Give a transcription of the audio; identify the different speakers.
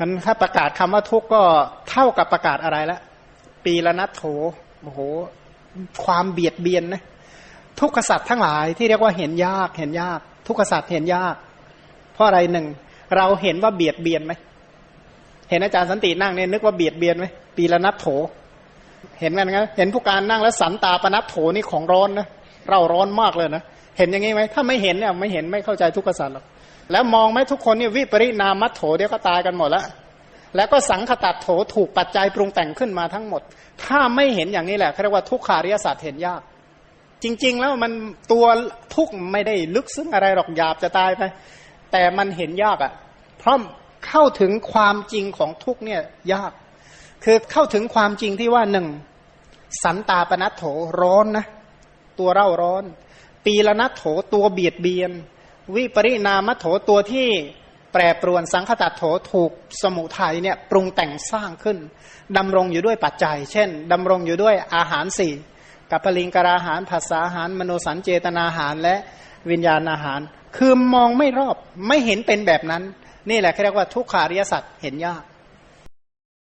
Speaker 1: นันถ้าประกาศคำว่าทุกข์ก็เท่ากับประกาศอะไรละปีละนัดโถโอ้โห ความเบียดเบียนนะทุกขสัตว์ทั้งหลายที่เรียกว่าเห็นยากเห็นยาก ทุกขสัตว์เห็นยาก เพราะอะไรหนึ่ง เราเห็นว่าเบียดเบียนไหมเห็นอาจารย์สันตินั่งเนี่ยนึกว่าเบียดเบียนไหมปีละนัดโถ เห็นกันไงเห็นผู้การนั่งแล้วสันตาปนัดโถนี่ของร้อนนะเราร้อนมากเลยนะ เห็นอย่างงี้ไหมถ้าไม่เห็นเนี่ยไม่เห็นไม่เข้าใจทุกขสัตว์หรอกแล้วมองไหมทุกคนเนี่ยวิปริณามัตโถเดี๋ยวก็ตายกันหมดแล้วแล้วก็สังขตัดโถถูกปัจจัยปรุงแต่งขึ้นมาทั้งหมด ถ้าไม่เห็นอย่างนี้แหละเขาเรียกว่าทุกขาริยศาสตร์เห็นยาก จริง ๆ แล้วมันตัวทุกข์ไม่ได้ลึกซึ้งอะไรหรอกหยาบจะตายไป แต่มันเห็นยากอะ่ะ เพราะเข้าถึงความจริงของทุกข์เนี่ยยาก คือเข้าถึงความจริงที่ว่าหนึ่งสันตาปนัตโถร้อนนะ ตัวเร่าร้อน ปีละนัตโถตัวเบียดเบียน วิปริณามัตโถตัวที่แปรปรวนสังคตัดโถถูกสมุทัยเนี่ยปรุงแต่งสร้างขึ้นดำรงอยู่ด้วยปัจจัย เช่นดำรงอยู่ด้วยอาหารสี่กับปลิงกราหารภาษาอาหาร มโนสันเจตนาอาหารและวิญญาณอาหาร คือมองไม่รอบไม่เห็นเป็นแบบนั้น นี่แหละเขาเรียกว่าทุกขาริยสัตว์เห็นยาก